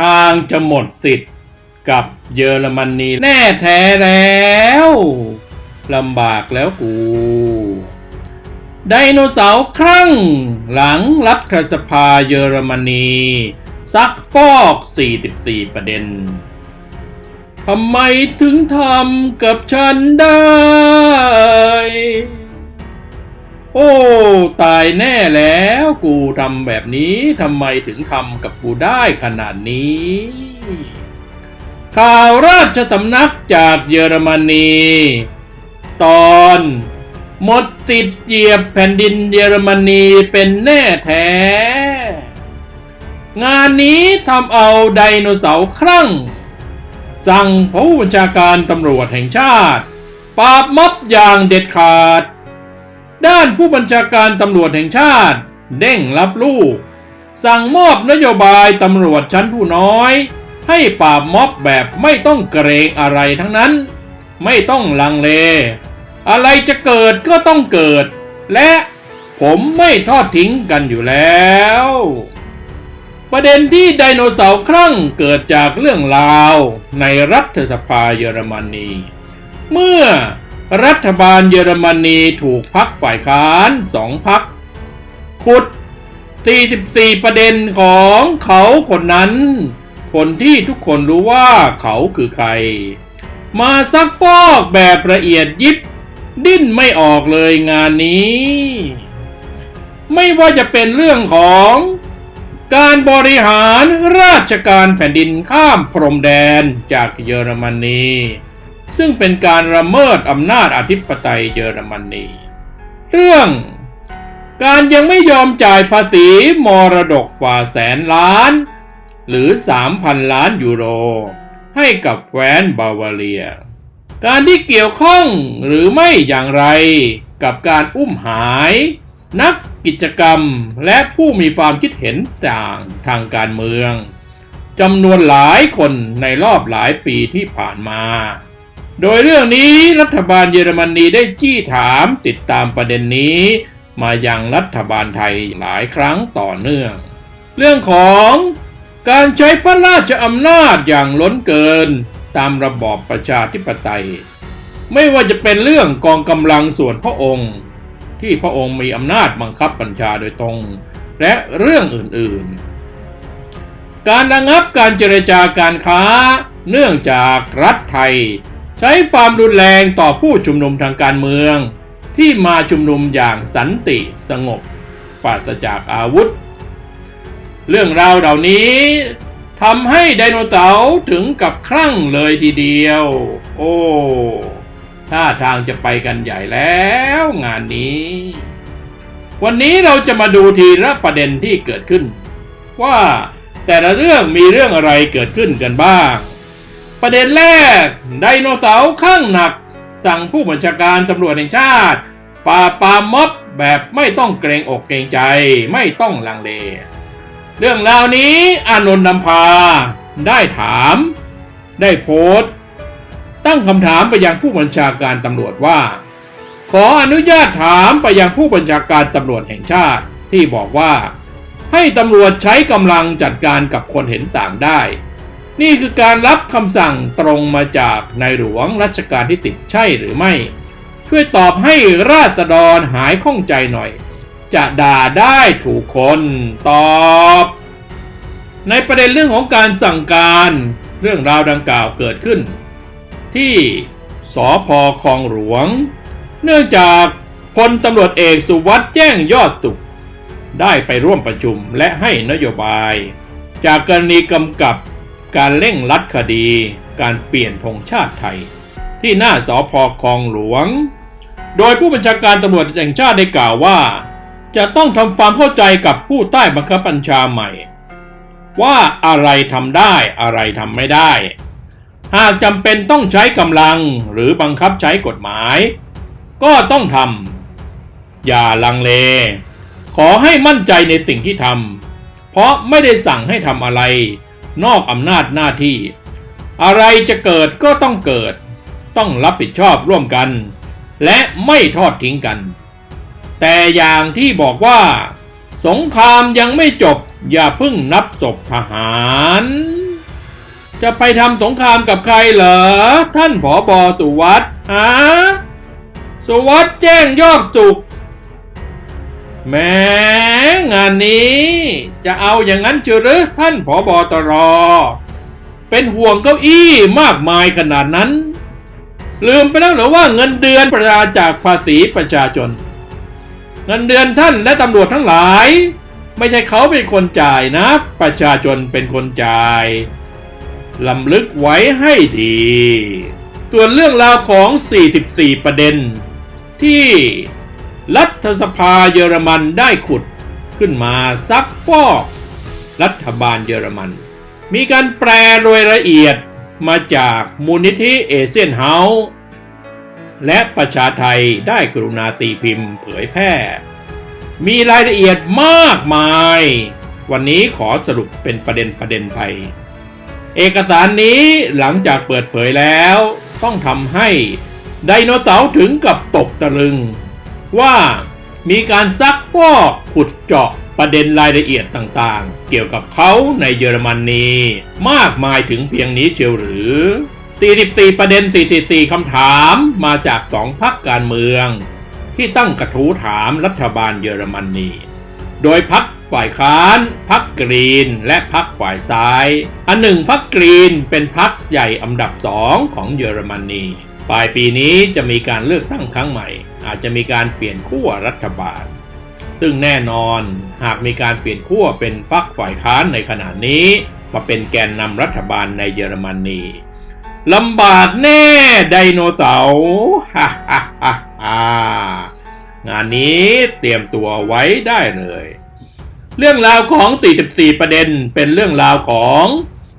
ทางจะหมดสิทธิ์กับเยอรมนีแน่แท้แล้วลำบากแล้วกู ไดโนเสาร์ครั้ง หลังรัฐสภาเยอรมนี ซักฟอก 44 ประเด็นทำไมถึงทำกับฉันได้ โอ้ ตายแน่แล้วกูทำแบบนี้ทำไมถึงทำกับกูได้ขนาดนี้ ข่าวราชสำนักจากเยอรมนี ตอนหมดติดเหยียบแผ่นดินเยอรมนีเป็นแน่แท้ งานนี้ทำเอาไดโนเสาร์ครั่ง สั่งผู้บัญชาการตำรวจแห่งชาติ ปราบม็อบอย่างเด็ดขาด ด้านผู้บัญชาการตำรวจแห่งชาติ เด้งรับลูก สั่งมอบนโยบายตำรวจชั้นผู้น้อย ให้ปราบม็อบแบบไม่ต้องเกรงอะไรทั้งนั้น ไม่ต้องลังเล อะไรจะเกิดก็ต้องเกิด และผมไม่ทอดทิ้งกันอยู่แล้ว ประเด็นที่ไดโนเสาร์ครั่งเกิดจากเรื่องราวในรัฐสภาเยอรมนี เมื่อ รัฐบาลเยอรมนีถูกพักฝ่ายค้านสองพักขุด 44 ประเด็นของเขาคนนั้น คนที่ทุกคนรู้ว่าเขาคือใคร มาซักฟอกแบบละเอียดยิบ ดิ้นไม่ออกเลยงานนี้ ไม่ว่าจะเป็นเรื่องของการบริหารราชการแผ่นดินข้ามพรมแดนจากเยอรมนี ซึ่งเป็นการละเมิดอำนาจอธิปไตยเยอรมนี เรื่องการยังไม่ยอมจ่ายภาษีมรดกกว่าแสนล้าน หรือ 3,000 ล้านยูโร ให้กับแคว้นบาวาเรีย การที่เกี่ยวข้องหรือไม่อย่างไรกับการอุ้มหาย นักกิจกรรมและผู้มีความคิดเห็นต่างทางการเมืองจำนวนหลายคนในรอบหลายปีที่ผ่านมา โดยเรื่องนี้รัฐบาลเยอรมนีได้จี้ถามติดตามประเด็นนี้ มายังรัฐบาลไทยหลายครั้งต่อเนื่อง เรื่องของการใช้พระราชอำนาจอย่างล้นเกินตามระบอบประชาธิปไตย ไม่ว่าจะเป็นเรื่องกองกำลังส่วนพระองค์ ที่พระองค์มีอำนาจบังคับบัญชาโดยตรง และเรื่องอื่นๆ การระงับการเจรจาการค้า เนื่องจากรัฐไทย ช้ความรุนแรงต่อผู้ชุมนุมทางการเมือง ที่มาชุมนุมอย่างสันติสงบ ปราศจากอาวุธ เรื่องราวเหล่านี้ทำให้ไดโนเสาร์ถึงกับคลั่งเลยทีเดียว โอ้ท่าทางจะไปกันใหญ่แล้วงานนี้ วันนี้เราจะมาดูทีละประเด็นที่เกิดขึ้น ว่าแต่ละเรื่องมีเรื่องอะไรเกิดขึ้นกันบ้าง ประเด็นแรก ไดโนเสาร์ข้างหนัก สั่งผู้บัญชาการตำรวจแห่งชาติปราบปรามม็อบแบบไม่ต้องเกรงอกเกรงใจไม่ต้องลังเล เรื่องราวนี้อานนท์นำพา ได้ถาม ได้โพสต์ ตั้งคำถามไปยังผู้บัญชาการตำรวจว่า ขออนุญาตถามไปยังผู้บัญชาการตำรวจแห่งชาติที่บอกว่า ให้ตำรวจใช้กำลังจัดการกับคนเห็นต่างได้ นี่คือการรับคำสั่งตรงมาจากในหลวงรัชกาลที่สิบใช่หรือไม่ ช่วยตอบให้ราษฎรหายข้องใจหน่อย จะด่าได้ถูกคนตอบ ในประเด็นเรื่องของการสั่งการเรื่องราวดังกล่าวเกิดขึ้น ที่สอพอคลองหลวง เนื่องจากพลตำรวจเอกสุวัสด์แจ้งยอดสุข ได้ไปร่วมประชุมและให้นโยบาย จากกรณีกำกับ การเร่งรัดคดี การเปลี่ยนธงชาติไทย ที่หน้าสอพอคลองหลวง โดยผู้บัญชาการตำรวจแห่งชาติได้กล่าวว่า จะต้องทำความเข้าใจกับผู้ใต้บังคับบัญชาใหม่ ว่าอะไรทำได้อะไรทำไม่ได้ หากจำเป็นต้องใช้กำลังหรือบังคับใช้กฎหมาย ก็ต้องทำอย่าลังเล ขอให้มั่นใจในสิ่งที่ทำเพราะไม่ได้สั่งให้ทำอะไร นอกอำนาจหน้าที่ อะไรจะเกิดก็ต้องเกิด ต้องรับผิดชอบร่วมกัน และไม่ทอดทิ้งกัน แต่อย่างที่บอกว่า สงครามยังไม่จบอย่าเพิ่งนับศพทหาร จะไปทำสงครามกับใครเหรอ ท่านผอบอสุวัตฮะสุวัตแจ้งยอดจุก แม้ งานนี้ จะเอาอย่างนั้นเชียวหรือท่านผอบอตร เป็นห่วงเก้าอี้มากมายขนาดนั้น ลืมไปแล้วหรือว่าเงินเดือนประชาจากภาษีประชาชน เงินเดือนท่านและตำรวจทั้งหลาย ไม่ใช่เขาเป็นคนจ่ายนะ ประชาชนเป็นคนจ่ายลำลึกไว้ให้ดีส่วนเรื่องราวของ 44 ประเด็น ที่รัฐสภาเยอรมันได้ขุด ขึ้นมาซักฟอก รัฐบาลเยอรมัน มีการแปลโดยละเอียดมาจากมูลนิธิเอเชียนเฮาส์และประชาไทยได้กรุณาตีพิมพ์เผยแพร่ มีรายละเอียดมากมาย วันนี้ขอสรุปเป็นประเด็นประเด็นไป เอกสารนี้หลังจากเปิดเผยแล้วต้องทำให้ไดโนเสาร์ถึงกับตกตะลึงว่า มีการซักฟอกขุดเจาะประเด็นรายละเอียดต่างๆ เกี่ยวกับเขาในเยอรมนนีมากมายถึงเพียงนี้เชียวหรือ 44 ประเด็น 44 คำถามมาจากสองพักการเมือง ที่ตั้งกระทู้ถามรัฐบาลเยอรมนนี โดยพักฝ่ายค้านพักกรีน และพักฝ่ายซ้าย อันหนึ่งพักกรีนเป็นพักใหญ่อันดับสองของเยอรมนี ปลายปีนี้จะมีการเลือกตั้งครั้งใหม่ อาจจะมีการเปลี่ยนขั้วรัฐบาล ซึ่งแน่นอนหากมีการเปลี่ยนขั้วเป็นพักฝ่ายค้านในขณะนี้ มาเป็นแกนนำรัฐบาลในเยอรมนีลำบากแน่ไดโนเสาร์ฮ่าฮ่าฮ่าฮ่างานนี้เตรียมตัวไว้ได้เลย เรื่องราวของ 44 ประเด็นเป็นเรื่องราวของ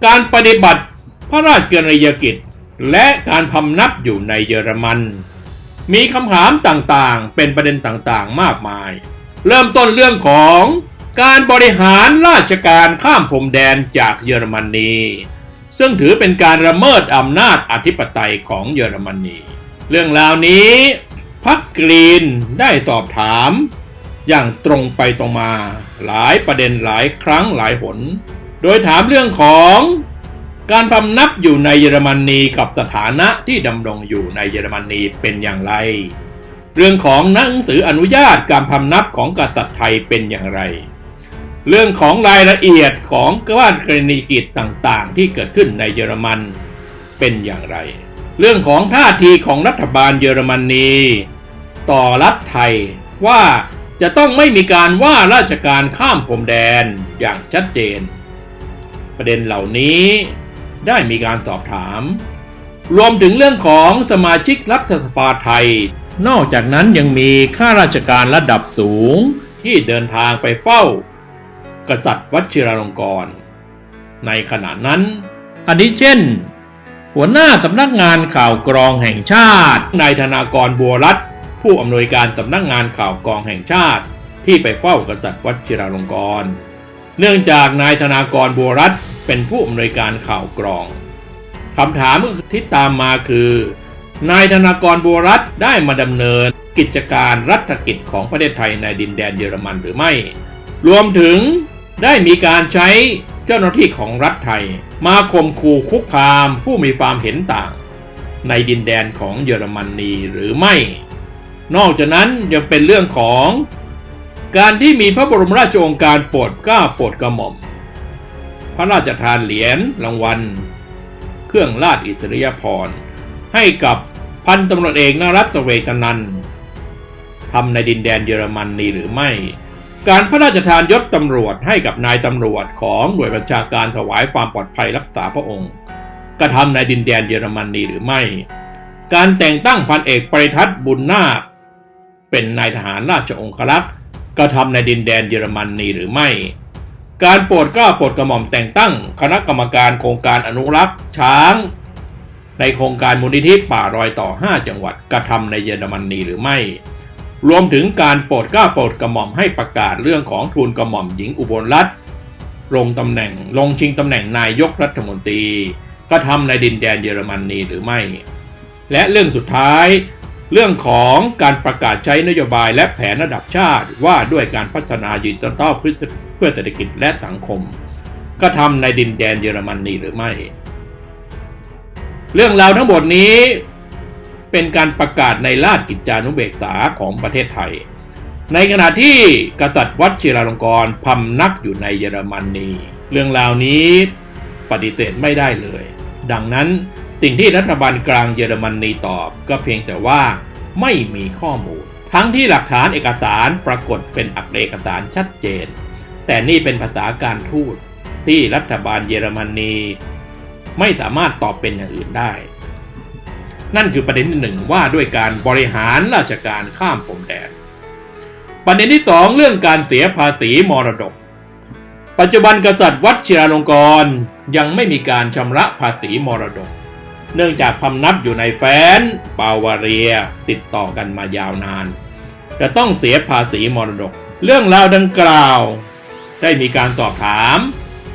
การปฏิบัติพระราชกรณียกิจ และการพำนับอยู่ในเยอรมัน มีคำถามต่างๆ เป็นประเด็นต่างๆ มากมาย เริ่มต้นเรื่องของการบริหารราชการข้ามพรมแดนจากเยอรมนี ซึ่งถือเป็นการละเมิดอำนาจอธิปไตยของเยอรมนี เรื่องราวนี้พักกรีนได้สอบถาม อย่างตรงไปตรงมาหลายประเด็นหลายครั้งหลายหน โดยถามเรื่องของ การพำนับอยู่ในเยอรมนีกับสถานะที่ดำรงอยู่ในเยอรมนีเป็นอย่างไร เรื่องของหนังสืออนุญาตการพำนับของกษัตริย์ไทยเป็นอย่างไร เรื่องของรายละเอียดของกวาดกรณีกิจต่างๆ ที่เกิดขึ้นในเยอรมันเป็นอย่างไร เรื่องของท่าทีของรัฐบาลเยอรมนีต่อรัฐไทยว่าจะต้องไม่มีการว่าราชการข้ามพรมแดนอย่างชัดเจน ประเด็นเหล่านี้ ได้มีการสอบถาม รวมถึงเรื่องของสมาชิกรัฐสภาไทย นอกจากนั้นยังมีข้าราชการระดับสูงที่เดินทางไปเฝ้า กษัตริย์วชิรลงกรณ์ในขณะนั้น อันนี้เช่น หัวหน้าสำนักงานข่าวกรองแห่งชาตินายธนากรบัวรัตผู้อำนวยการสำนักงานข่าวกรองแห่งชาติที่ไปเฝ้ากษัตริย์วชิราลงกรณ์ เนื่องจากนายธนากรบัวรัตเป็นผู้อำนวยการข่าวกรองคำถามที่ตามมาคือ นายธนากรบัวรัตได้มาดำเนินกิจการรัฐกิจของประเทศไทยในดินแดนเยอรมันหรือไม่ รวมถึงได้มีการใช้เจ้าหน้าที่ของรัฐไทย มาข่มขู่คุกคามผู้มีความเห็นต่าง ในดินแดนของเยอรมนนีหรือไม่ นอกจากนั้นยังเป็นเรื่องของ การที่มีพระบรมราชโองการโปรดกล้าโปรดกระหม่อม พระราชทานเหรียญรางวัล เครื่องราชอิสริยาภรณ์ให้กับพันตำรวจเอกนรัตเวกนันท์ทำในดินแดนเยอรมนนีหรือไม่ การพระราชทานยศตำรวจให้กับนายตำรวจของหน่วยบัญชาการถวายความปลอดภัยรักษาพระองค์ กระทำในดินแดนเยอรมนนีหรือไม่ การแต่งตั้งพันเอกปริทัศน์บุญนาคเป็นนายทหารราชองครักษ์ กระทำในดินแดนเยอรมนนีหรือไม่ การโปรดกล้าโปรดกระหม่อมแต่งตั้ง คณะกรรมการโครงการอนุรักษ์ช้าง ในโครงการมูลนิธิป่ารอยต่อ 5 จังหวัดกระทำในเยอรมนีหรือไม่ รวมถึงการโปรดกล้าโปรดกระหม่อมให้ประกาศเรื่องของทูลกระหม่อมหญิงอุบลรัตน์ลงตำแหน่งลงชิงตำแหน่งนายกรัฐมนตรีกระทำในดินแดนเยอรมนีหรือไม่ และเรื่องสุดท้าย เรื่องของการประกาศใช้นโยบายและแผนระดับชาติว่าด้วยการพัฒนาดิจิทัลเพื่อเศรษฐกิจและสังคมก็ทำในดินแดนเยอรมนีหรือไม่ เรื่องราวทั้งหมดนี้เป็นการประกาศในราชกิจจานุเบกษาของประเทศไทย ในขณะที่กษัตริย์วัดชิราลงกรพำนักอยู่ในเยอรมนี เรื่องราวนี้ปฏิเสธไม่ได้เลย ดังนั้น สิ่งที่รัฐบาลกลางเยอรมนีตอบก็เพียงแต่ว่าไม่มีข้อมูล ทั้งที่หลักฐานเอกสารปรากฏเป็นอักเอกสารชัดเจน แต่นี่เป็นภาษาการทูตที่รัฐบาลเยอรมนีไม่สามารถตอบเป็นอย่างอื่นได้ นั่นคือประเด็นที่หนึ่งว่าด้วยการบริหารราชการข้ามพรมแดน ประเด็นที่สองเรื่องการเสียภาษีมรดก ปัจจุบันกษัตริย์วัดชิราลงกรยังไม่มีการชำระภาษีมรดก เนื่องจากพำนับอยู่ในแฟนปาวาเรียติดต่อกันมายาวนาน จะต้องเสียภาษีมรดก เรื่องราวดังกล่าว ได้มีการสอบถาม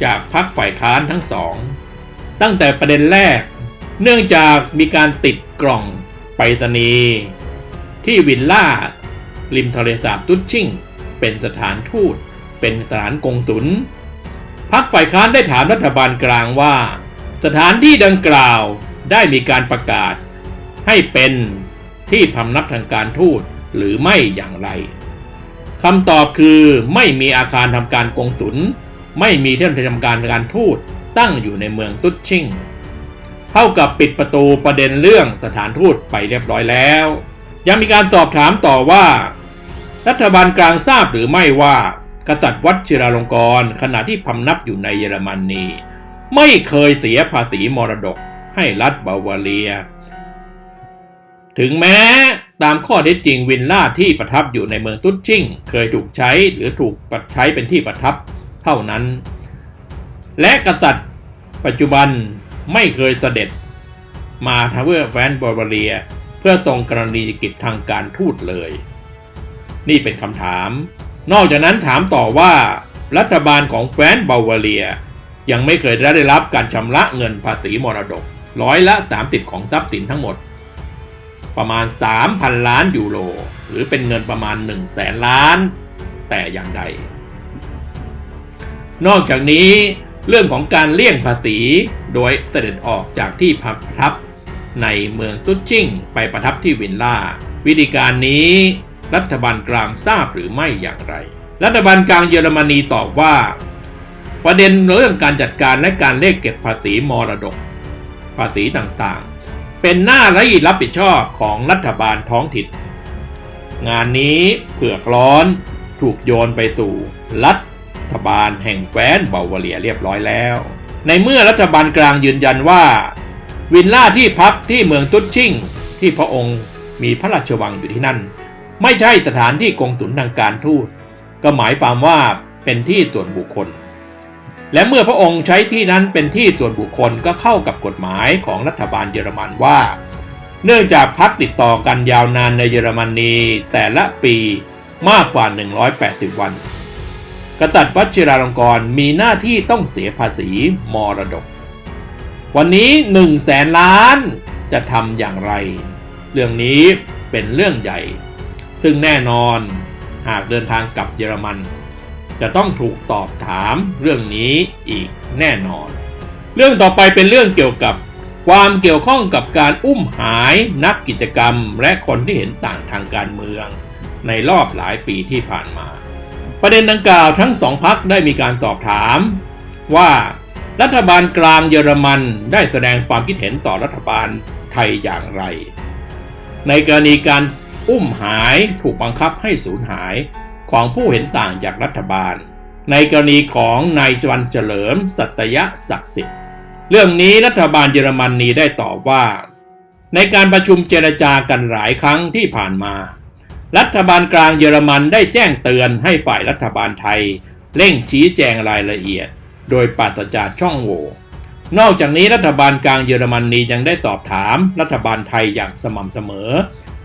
จากพรรคฝ่ายค้านทั้งสอง ตั้งแต่ประเด็นแรก เนื่องจากมีการติดกล่องไปรษณีย์ที่วิลล่า ริมทะเลสาบตุชชิ่ง เป็นสถานทูต เป็นสถานกงสุลพรรคฝ่ายค้านได้ถามรัฐบาลกลางว่า สถานที่ดังกล่าว ได้มีการประกาศ ให้เป็นที่พำนักทางการทูตหรือไม่อย่างไรคำตอบคือไม่มีอาคารทำการกงสุล ไม่มีที่ทำการการทูตตั้งอยู่ในเมืองตุชชิงเท่ากับปิดประตูประเด็นเรื่องสถานทูตไปเรียบร้อยแล้ว ยังมีการสอบถามต่อว่า รัฐบาลกลางทราบหรือไม่ว่า กษัตริย์วัชิราลงกรณ์ขณะที่พำนับอยู่ในเยอรมนีไม่เคยเสียภาษีมรดก ให้รัฐบาวาเรีย ถึงแม้ตามข้อเท็จจริงวินล่าที่ประทับอยู่ในเมืองตุชชิ่ง เคยถูกใช้หรือถูกใช้เป็นที่ประทับเท่านั้น และกษัตริย์ปัจจุบันไม่เคยเสด็จมาทาวเวอร์แวนบาวาเรีย เพื่อทรงกรณีกิจทางการทูตเลย นี่เป็นคำถาม นอกจากนั้นถามต่อว่ารัฐบาลของแฟนบาวาเรีย ยังไม่เคยได้รับการชำระเงินภาษีมรดก ร้อยละ 30 ของทรัพย์สินทั้งหมด ประมาณ 3,000 ล้านยูโร หรือเป็นเงินประมาณ 1 0 0 0 0แสนล้าน แต่อย่างใด นอกจากนี้เรื่องของการเลี่ยงภาษีโดยเสด็จออกจากที่ประทับในเมืองตุชิ่งไปประทับที่วินล่า วิธีการนี้ รัฐบาลกลางทราบหรือไม่อย่างไร รัฐบาลกลางเยอรมนีตอบว่า ประเด็นเรื่องการจัดการและการเลขเก็บภาษีมรดกาษีต่างๆ เป็นหน้าที่รับผิดชอบของรัฐบาลท้องถิ่น งานนี้เผือกร้อนถูกโยนไปสู่รัฐบาลแห่งแคว้นบาวาเรียเรียบร้อยแล้ว ในเมื่อรัฐบาลกลางยืนยันว่า วินล่าที่พักที่เมืองตุชชิงที่พระองค์มีพระราชวังอยู่ที่นั่น ไม่ใช่สถานที่กงสุลทางการทูตก็หมายความว่าเป็นที่ส่วนบุคคล และเมื่อพระองค์ใช้ที่นั้นเป็นที่ส่วนบุคคลก็เข้ากับกฎหมายของรัฐบาลเยอรมันว่า เนื่องจากพักติดต่อกันยาวนานในเยอรมนี แต่ละปีมากกว่า 180 วัน กษัตริย์วัชิราลงกรมีหน้าที่ต้องเสียภาษีมรดก วันนี้1นึ่งแสนล้านจะทำอย่างไร เรื่องนี้เป็นเรื่องใหญ่ ซึ่งแน่นอนหากเดินทางกลับเยอรมัน จะต้องถูกตอบถามเรื่องนี้อีกแน่นอน เรื่องต่อไปเป็นเรื่องเกี่ยวกับความเกี่ยวข้องกับการอุ้มหายนักกิจกรรมและคนที่เห็นต่างทางการเมือง ในรอบหลายปีที่ผ่านมา ประเด็นดังกล่าวทั้งสองพักได้มีการสอบถาม ว่ารัฐบาลกลางเยอรมันได้แสดงความคิดเห็นต่อรัฐบาลไทยอย่างไร ในกรณีการอุ้มหายถูกบังคับให้สูญหาย ของผู้เห็นต่างจากรัฐบาล ในกรณีของนายจวันเฉลิม สัตยะศักดิ์สิทธิ์ เรื่องนี้รัฐบาลเยอรมนีได้ตอบว่า ในการประชุมเจรจากันหลายครั้งที่ผ่านมา รัฐบาลกลางเยอรมันได้แจ้งเตือนให้ฝ่ายรัฐบาลไทย เร่งชี้แจงรายละเอียด โดยปราศจากช่องโหว่นอกจากนี้รัฐบาลกลางเยอรมนียังได้สอบถามรัฐบาลไทยอย่างสม่ำเสมอ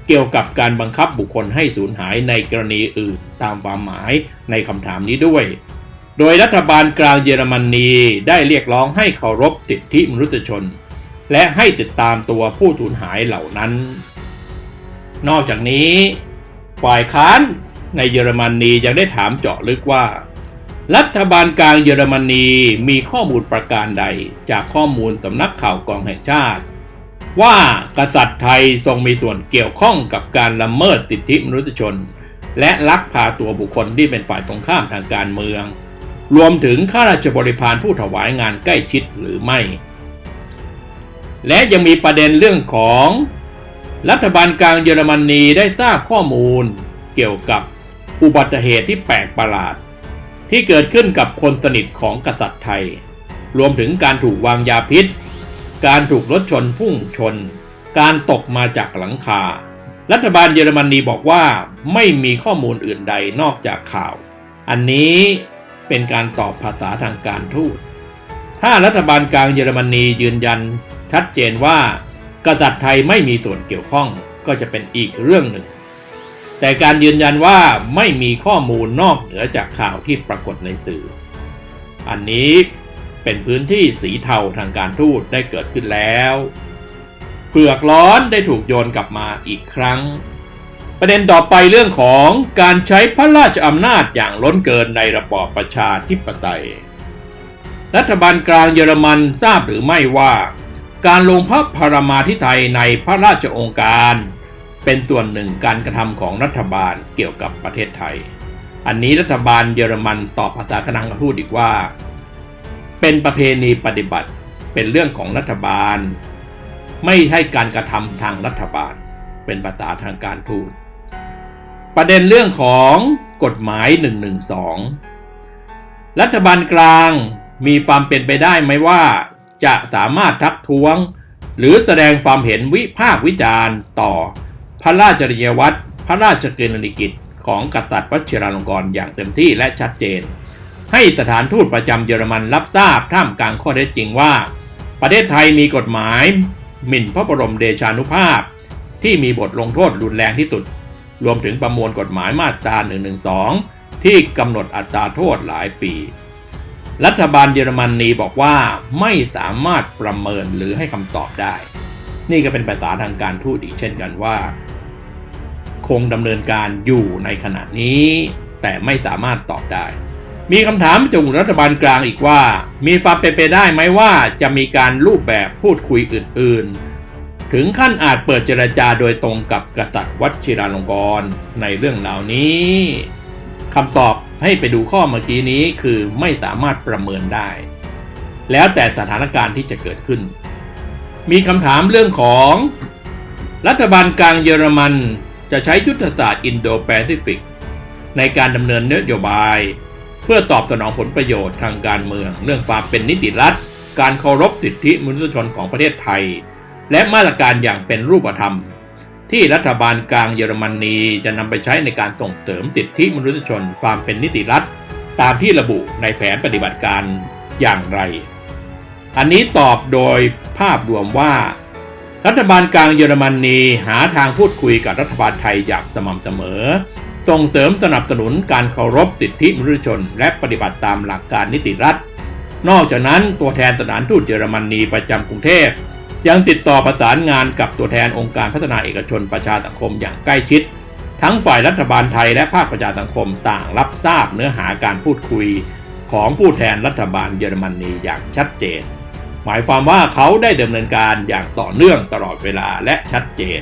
เกี่ยวกับการบังคับบุคคลให้สูญหายในกรณีอื่นตามความหมายในคำถามนี้ด้วย โดยรัฐบาลกลางเยอรมนีได้เรียกร้องให้เคารพสิทธิมนุษยชน และให้ติดตามตัวผู้สูญหายเหล่านั้น นอกจากนี้ ฝ่ายค้านในเยอรมนียังได้ถามเจาะลึกว่า รัฐบาลกลางเยอรมนีมีข้อมูลประการใด จากข้อมูลสำนักข่าวกองแห่งชาติ ว่ากษัตริย์ไทยทรงมีส่วนเกี่ยวข้องกับการละเมิดสิทธิมนุษยชน และลักพาตัวบุคคลที่เป็นฝ่ายตรงข้ามทางการเมือง รวมถึงข้าราชบริพารผู้ถวายงานใกล้ชิดหรือไม่ และยังมีประเด็นเรื่องของ รัฐบาลกลางเยอรมนีได้ทราบข้อมูล เกี่ยวกับอุบัติเหตุที่แปลกประหลาด ที่เกิดขึ้นกับคนสนิทของกษัตริย์ไทย รวมถึงการถูกวางยาพิษ การถูกรถชนพุ่งชน การตกมาจากหลังคา รัฐบาลเยอรมนีบอกว่าไม่มีข้อมูลอื่นใดนอกจากข่าว อันนี้เป็นการตอบภาษาทางการทูต ถ้ารัฐบาลกลางเยอรมนียืนยัน ชัดเจนว่ากษัตริย์ไทยไม่มีส่วนเกี่ยวข้องก็จะเป็นอีกเรื่องหนึ่ง แต่การยืนยันว่าไม่มีข้อมูลนอกเหนือจากข่าวที่ปรากฏในสื่อ อันนี้ เป็นพื้นที่สีเทาทางการทูตได้เกิดขึ้นแล้วเปลือกร้อนได้ถูกโยนกลับมาอีกครั้ง ประเด็นต่อไปเรื่องของการใช้พระราชอำนาจอย่างล้นเกินในระบอบประชาธิปไตย รัฐบาลกลางเยอรมันทราบหรือไม่ว่า การลงพระพรมาธิไทยในพระราชองค์การ เป็นส่วนหนึ่งการกระทำของรัฐบาลเกี่ยวกับประเทศไทย อันนี้รัฐบาลเยอรมันตอบภาษาคณะทูตอีกว่า เป็นประเพณีปฏิบัติเป็นเรื่องของรัฐบาล ไม่ใช่การกระทำทางรัฐบาล เป็นภาษาทางการทูตประเด็นเรื่องของกฎหมาย 112 รัฐบาลกลางมีความเป็นไปได้ไหมว่า จะสามารถทักท้วง หรือแสดงความเห็นวิพากษ์วิจารณ์ต่อ พระราชจริยวัตรพระราชกรณีกิจของกษัตริย์วชิราลงกรณ์อย่างเต็มที่และชัดเจน ให้สถานทูตประจำเยอรมันรับทราบท่ามกลางข้อเท็จจริงว่า ประเทศไทยมีกฎหมาย หมิ่นพระบรมเดชานุภาพ ที่มีบทลงโทษรุนแรงที่สุด รวมถึงประมวลกฎหมายมาตรา 112 ที่กำหนดอัตราโทษหลายปี รัฐบาลเยอรมนีบอกว่าไม่สามารถประเมินหรือให้คำตอบได้ นี่ก็เป็นภาษาทางการทูตอีกเช่นกันว่า คงดำเนินการอยู่ในขณะนี้ แต่ไม่สามารถตอบได้ มีคำถามจากรัฐบาลกลางอีกว่า มีความเป็นไปได้ไหมว่าจะมีการรูปแบบพูดคุยอื่น ๆ ถึงขั้นอาจเปิดเจรจาโดยตรงกับกษัตริย์วชิราลงกรณ์ในเรื่องเหล่านี้คำตอบให้ไปดูข้อเมื่อกี้นี้คือไม่สามารถประเมินได้ แล้วแต่สถานการณ์ที่จะเกิดขึ้น มีคำถามเรื่องของ รัฐบาลกลางเยอรมันจะใช้ยุทธศาสตร์อินโดแปซิฟิกในการดำเนินนโยบาย เพื่อตอบสนองผลประโยชน์ทางการเมือง เรื่องความเป็นนิติรัฐ การเคารพสิทธิมนุษยชนของประเทศไทย และมาตรการอย่างเป็นรูปธรรม ที่รัฐบาลกลางเยอรมนีจะนำไปใช้ในการส่งเสริมสิทธิมนุษยชนความเป็นนิติรัฐ ตามที่ระบุในแผนปฏิบัติการอย่างไร อันนี้ตอบโดยภาพรวมว่า รัฐบาลกลางเยอรมนีหาทางพูดคุยกับรัฐบาลไทยอย่างสม่ำเสมอ ส่งเสริมสนับสนุนการเคารพสิทธิมนุษยชน และปฏิบัติตามหลักการนิติรัฐ นอกจากนั้นตัวแทนสถานทูตเยอรมนีประจำกรุงเทพยังติดต่อประสานงานกับตัวแทนองค์การพัฒนาเอกชนประชาสังคมอย่างใกล้ชิด ทั้งฝ่ายรัฐบาลไทยและภาคประชาสังคมต่างรับทราบเนื้อหาการพูดคุย ของผู้แทนรัฐบาลเยอรมนีอย่างชัดเจน หมายความว่าเขาได้ดำเนินการอย่างต่อเนื่องตลอดเวลาและชัดเจน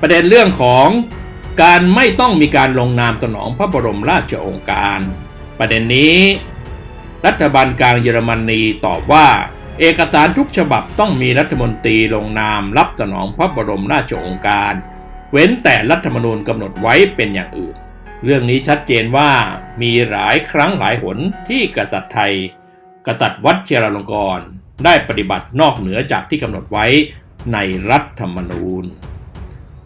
ประเด็นเรื่องของ การไม่ต้องมีการลงนามสนองพระบรมราชโองการ ประเด็นนี้ รัฐบาลกลางเยอรมนีตอบว่า เอกสารทุกฉบับต้องมีรัฐมนตรีลงนามรับสนองพระบรมราชโองการ เว้นแต่รัฐธรรมนูญกำหนดไว้เป็นอย่างอื่น เรื่องนี้ชัดเจนว่ามีหลายครั้งหลายหนที่กษัตริย์ไทย กษัตริย์วัดเชรลงกร ได้ปฏิบัตินอกเหนือจากที่กำหนดไว้ในรัฐธรรมนูญ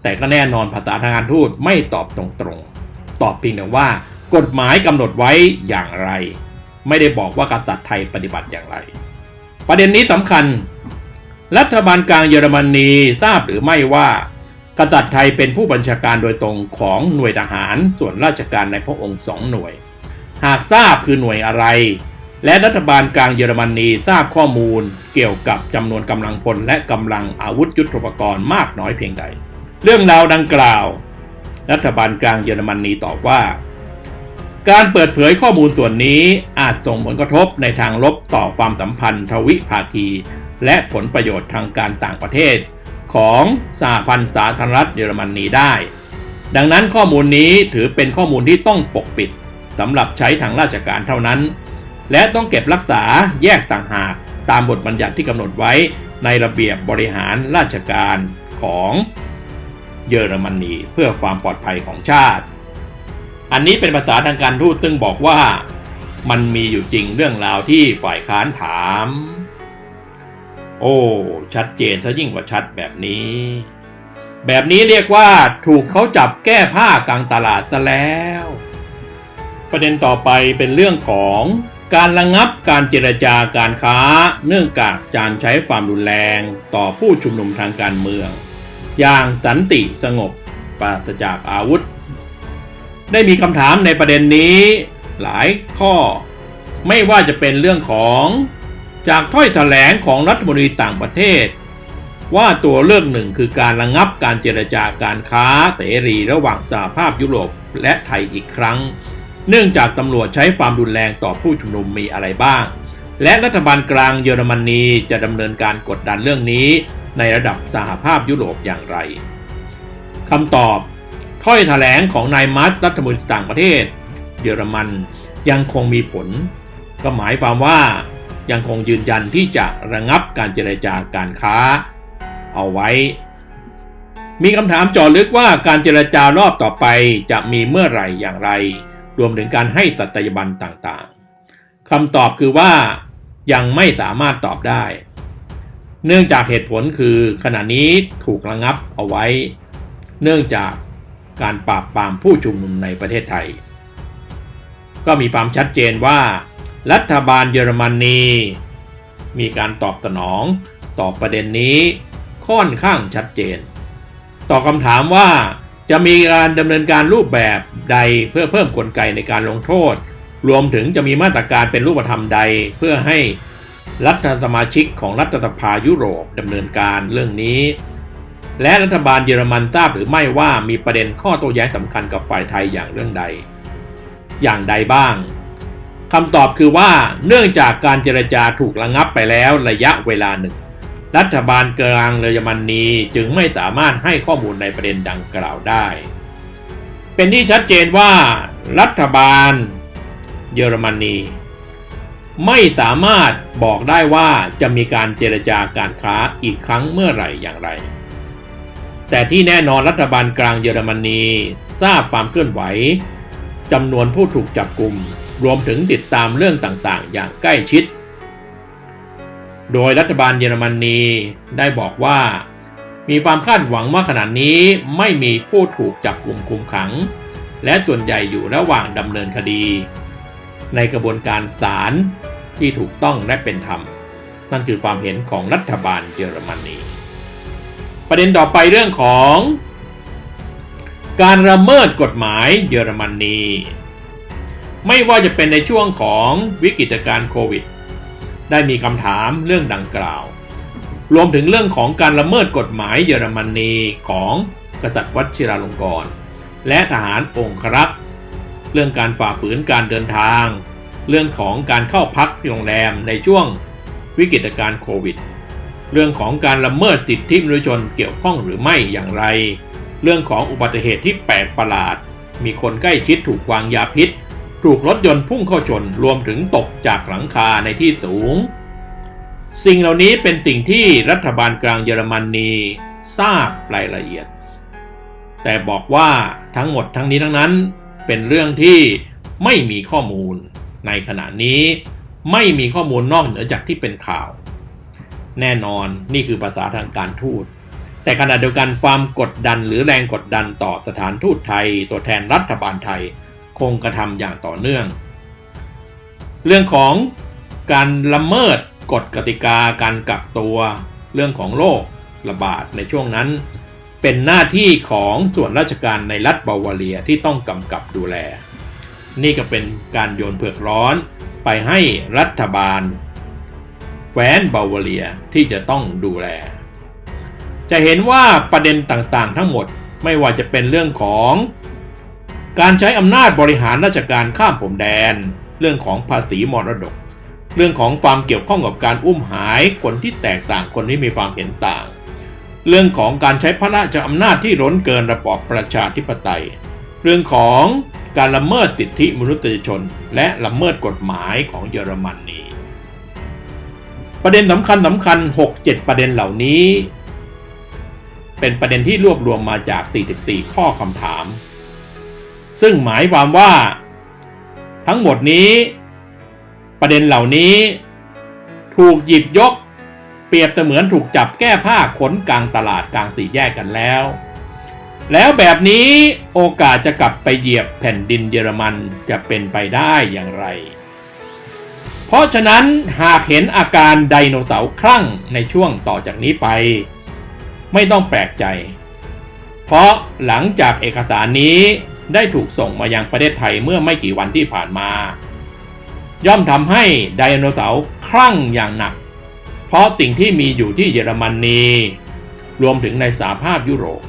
แต่ก็แน่นอนภาษาทางการทูตไม่ตอบตรงๆ ตอบเพียงแต่ว่ากฎหมายกำหนดไว้อย่างไร ไม่ได้บอกว่ากษัตริย์ไทยปฏิบัติอย่างไร ประเด็นนี้สำคัญ รัฐบาลกลางเยอรมนีทราบหรือไม่ว่ากษัตริย์ไทยเป็นผู้บัญชาการโดยตรงของหน่วยทหารส่วนราชการในพระองค์สองหน่วย หากทราบคือหน่วยอะไร และรัฐบาลกลางเยอรมนีทราบข้อมูลเกี่ยวกับจำนวนกำลังพลและกำลังอาวุธยุทโธปกรณ์มากน้อยเพียงใด เรื่องราวดังกล่าว รัฐบาลกลางเยอรมนีตอบว่า การเปิดเผยข้อมูลส่วนนี้อาจส่งผลกระทบในทางลบต่อความสัมพันธ์ทวิภาคี และผลประโยชน์ทางการต่างประเทศ ของสหพันธ์สาธารณรัฐเยอรมนีได้ ดังนั้นข้อมูลนี้ถือเป็นข้อมูลที่ต้องปกปิดสำหรับใช้ทางราชการเท่านั้น และต้องเก็บรักษาแยกต่างหากตามบทบัญญัติที่กำหนดไว้ในระเบียบบริหารราชการของ เยอรมนีเพื่อความปลอดภัยของชาติ อันนี้เป็นภาษาทางการทูตซึ่งบอกว่า มันมีอยู่จริงเรื่องราวที่ฝ่ายค้านถาม โอ้ ชัดเจนซะยิ่งกว่าชัดแบบนี้ แบบนี้เรียกว่าถูกเขาจับแก้ผ้ากลางตลาดซะแล้ว ประเด็นต่อไปเป็นเรื่องของการระงงับการเจรจาการค้า เนื่องจากการใช้ความรุนแรงต่อผู้ชุมนุมทางการเมือง อย่างสันติสงบปราศจากอาวุธ ได้มีคำถามในประเด็นนี้หลายข้อ ไม่ว่าจะเป็นเรื่องของจากถ้อยแถลงของรัฐมนตรีต่างประเทศ ว่าตัวเลือกหนึ่งคือการระงงับการเจรจาการค้าเสรีระหว่างสหภาพยุโรปและไทยอีกครั้ง เนื่องจากตำรวจใช้ความรุนแรงต่อผู้ชุมนุมมีอะไรบ้าง และรัฐบาลกลางเยอรมนีจะดำเนินการกดดันเรื่องนี้ ในระดับสหภาพยุโรปอย่างไรคำตอบ ถ้อยแถลงของนายมัสรัฐมนตรีต่างประเทศ เยอรมันยังคงมีผล ก็หมายความว่ายังคงยืนยันที่จะระงับการเจรจาการค้า เอาไว้ มีคำถามเจ่อลึกว่าการเจรจารอบต่อไปจะมีเมื่อไหร่อย่างไร รวมถึงการให้ตัตยบันต่างๆคำตอบคือว่ายังไม่สามารถตอบได้ เนื่องจากเหตุผลคือขณะนี้ถูกระงับเอาไว้ เนื่องจากการปราบปรามผู้ชุมนุมในประเทศไทย ก็มีความชัดเจนว่า รัฐบาลเยอรมนี มีการตอบสนองต่อประเด็นนี้ค่อนข้างชัดเจน ต่อคำถามว่าจะมีการดำเนินการรูปแบบใดเพื่อเพิ่มกลไกในการลงโทษ รวมถึงจะมีมาตรการเป็นรูปธรรมใดเพื่อให้ รัฐสมาชิกของรัฐสภายุโรปดำเนินการเรื่องนี้ และรัฐบาลเยอรมันทราบหรือไม่ว่ามีประเด็นข้อโต้แย้งสำคัญกับฝ่ายไทยอย่างเรื่องใด อย่างใดบ้างคำตอบคือว่าเนื่องจากการเจรจาถูกระงับไปแล้วระยะเวลาหนึ่ง รัฐบาลกลางเยอรมนีจึงไม่สามารถให้ข้อมูลในประเด็นดังกล่าวได้ เป็นที่ชัดเจนว่า รัฐบาลเยอรมนี ไม่สามารถบอกได้ว่าจะมีการเจรจาการค้าอีกครั้งเมื่อไหร่อย่างไร แต่ที่แน่นอนรัฐบาลกลางเยอรมนีทราบความเคลื่อนไหวจำนวนผู้ถูกจับกลุ่ม รวมถึงติดตามเรื่องต่างๆ อย่างใกล้ชิด โดยรัฐบาลเยอรมนีได้บอกว่า มีความคาดหวังว่าขณะนี้ไม่มีผู้ถูกจับกลุ่มคุมขัง และส่วนใหญ่อยู่ระหว่างดำเนินคดี ในกระบวนการศาลที่ถูกต้องและเป็นธรรม นั่นคือความเห็นของรัฐบาลเยอรมนี ประเด็นต่อไปเรื่องของ การละเมิดกฎหมายเยอรมนี ไม่ว่าจะเป็นในช่วงของวิกฤตการโควิด ได้มีคำถามเรื่องดังกล่าว รวมถึงเรื่องของการละเมิดกฎหมายเยอรมนีของกษัตริย์วชิราลงกรณ์และทหารองครักษ์ เรื่องการฝ่าฝืนการเดินทาง เรื่องของการเข้าพักที่โรงแรมในช่วงวิกฤตการโควิด เรื่องของการละเมิดสิทธิมนุษยชนเกี่ยวข้องหรือไม่อย่างไร เรื่องของอุบัติเหตุที่แปลกประหลาด มีคนใกล้ชิดถูกวางยาพิษ ถูกรถยนต์พุ่งเข้าชนรวมถึงตกจากหลังคาในที่สูง สิ่งเหล่านี้เป็นสิ่งที่รัฐบาลกลางเยอรมนนีทราบรายละเอียด แต่บอกว่าทั้งหมดทั้งนี้ทั้งนั้น เป็นเรื่องที่ไม่มีข้อมูลในขณะนี้ ไม่มีข้อมูลนอกเหนือจากที่เป็นข่าว แน่นอนนี่คือภาษาทางการทูต แต่ขณะเดียวกันความกดดันหรือแรงกดดันต่อสถานทูตไทย ตัวแทนรัฐบาลไทย คงกระทำอย่างต่อเนื่อง เรื่องของการละเมิดกฎกติกาการกักตัว เรื่องของโรคระบาดในช่วงนั้น เป็นหน้าที่ของส่วนราชการในรัฐบาวาเรียที่ต้องกำกับดูแล นี่ก็เป็นการโยนเผือกร้อนไปให้รัฐบาลแคว้นบาวาเรียที่จะต้องดูแล จะเห็นว่าประเด็นต่างๆ ทั้งหมดไม่ว่าจะเป็นเรื่องของการใช้อำนาจบริหารราชการข้ามพรมแดน เรื่องของภาษีมรดก เรื่องของความเกี่ยวข้องกับการอุ้มหายคนที่แตกต่างคนที่มีความเห็นต่าง เรื่องของการใช้พระราชอำนาจที่ล้นเกินระบอบประชาธิปไตย เรื่องของการละเมิดสิทธิมนุษยชน และละเมิดกฎหมายของเยอรมนนีประเด็นสำคัญสำคัญ 6-7 ประเด็นเหล่านี้ เป็นประเด็นที่รวบรวมมาจาก 44 ข้อคำถาม ซึ่งหมายความว่า ทั้งหมดนี้ ประเด็นเหล่านี้ ถูกหยิบยก รียบเสมือนถูกจับแก้ผ้าขนกลางตลาดกลางสี่แยกกันแล้ว แล้วแบบนี้โอกาสจะกลับไปเหยียบแผ่นดินเยอรมันจะเป็นไปได้อย่างไร เพราะฉะนั้นหากเห็นอาการไดโนเสาร์คลั่งในช่วงต่อจากนี้ไป ไม่ต้องแปลกใจ เพราะหลังจากเอกสารนี้ได้ถูกส่งมายังประเทศไทยเมื่อไม่กี่วันที่ผ่านมา ย่อมทำให้ไดโนเสาร์คลั่งอย่างหนัก ราะสิ่งที่มีอยู่ที่เยอรมนนี รวมถึงในสหภาพยุโรป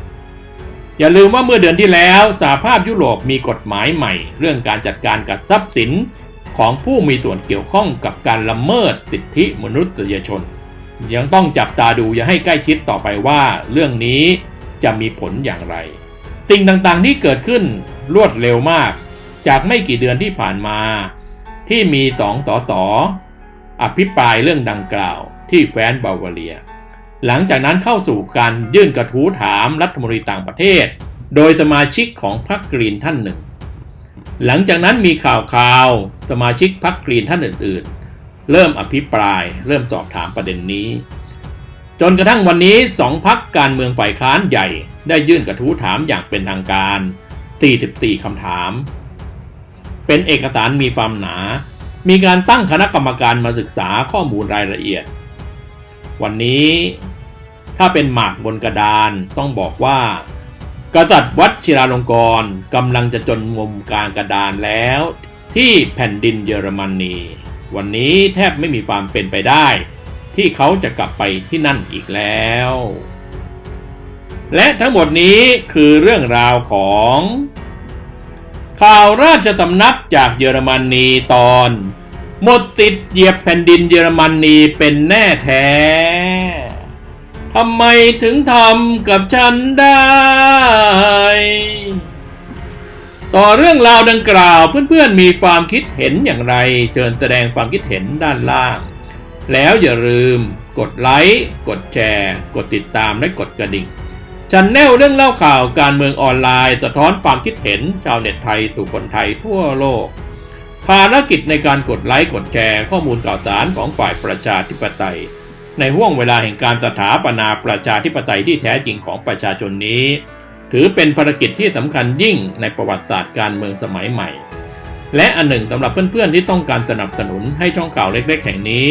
อย่าลืมว่าเมื่อเดือนที่แล้วสหภาพยุโรปมีกฎหมายใหม่ เรื่องการจัดการกับทรัพย์สินของผู้มีส่วนเกี่ยวข้องกับการละเมิดสิทธิมนุษยชน ยังต้องจับตาดูอย่าให้ใกล้ชิดต่อไปว่า เรื่องนี้จะมีผลอย่างไรสิ่งต่างๆที่เกิดขึ้นรวดเร็วมาก จากไม่กี่เดือนที่ผ่านมา ที่มีสองสอสออภิปรายเรื่องดังกล่าว ที่แคว้นบาวาเรีย หลังจากนั้นเข้าสู่การยื่นกระทู้ถามรัฐมนตรีต่างประเทศ โดยสมาชิกของพรรคกรีนท่านหนึ่ง หลังจากนั้นมีข่าวข่าวสมาชิกพรรคกรีนท่านอื่นๆ เริ่มอภิปราย เริ่มสอบถามประเด็นนี้ จนกระทั่งวันนี้สองพักการเมืองฝ่ายค้านใหญ่ ได้ยื่นกระทู้ถามอย่างเป็นทางการ 44คำถาม เป็นเอกสารมีความหนามีการตั้งคณะกรรมการมาศึกษาข้อมูลรายละเอียด วันนี้ ถ้าเป็นหมากบนกระดานต้องบอกว่า กษัตริย์วัดชิราลงกรกำลังจะจนมุมกลางกระดานแล้ว ที่แผ่นดินเยอรมนนี วันนี้แทบไม่มีความเป็นไปได้ ที่เขาจะกลับไปที่นั่นอีกแล้ว และทั้งหมดนี้คือเรื่องราวของ ข่าวราชสำนักจากเยอรมนีตอน หมดติดเหยียบแผ่นดินเยอรมนีเป็นแน่แท้ ทำไมถึงทำกับฉันได้ ต่อเรื่องราวดังกล่าวเพื่อนๆมีความคิดเห็นอย่างไร เชิญแสดงความคิดเห็นด้านล่าง แล้วอย่าลืมกดไลค์ กดแชร์ กดติดตามและกดกระดิ่งชันแนลเรื่องเล่าข่าวการเมืองออนไลน์ สะท้อนความคิดเห็นชาวเน็ตไทยสู่คนไทยทั่วโลก ภารกิจในการกดไลค์กดแชร์ข้อมูลข่าวสารของฝ่ายประชาธิปไตย ในห่วงเวลาแห่งการสถาปนาประชาธิปไตยที่แท้จริงของประชาชนนี้ ถือเป็นภารกิจที่สำคัญยิ่งในประวัติศาสตร์การเมืองสมัยใหม่ และอันหนึ่งสำหรับเพื่อนๆที่ต้องการสนับสนุนให้ช่องข่าวเล็ก ๆ แห่งนี้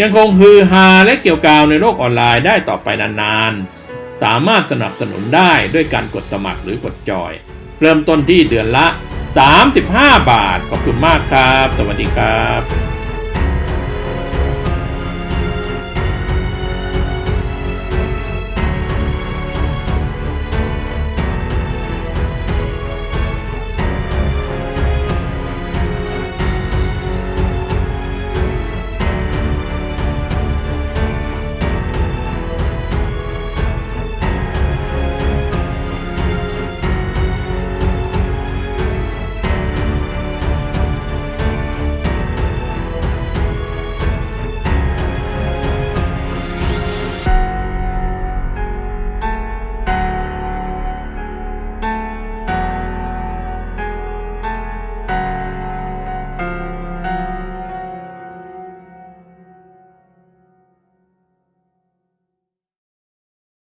ยังคงฮือฮาและเกี่ยวกาวในโลกออนไลน์ได้ต่อไปนานๆสามารถสนับสนุนได้ด้วยการกดสมัครหรือกดจอย เริ่มต้นที่เดือนละ 35 บาท ขอบคุณมากครับ สวัสดีครับ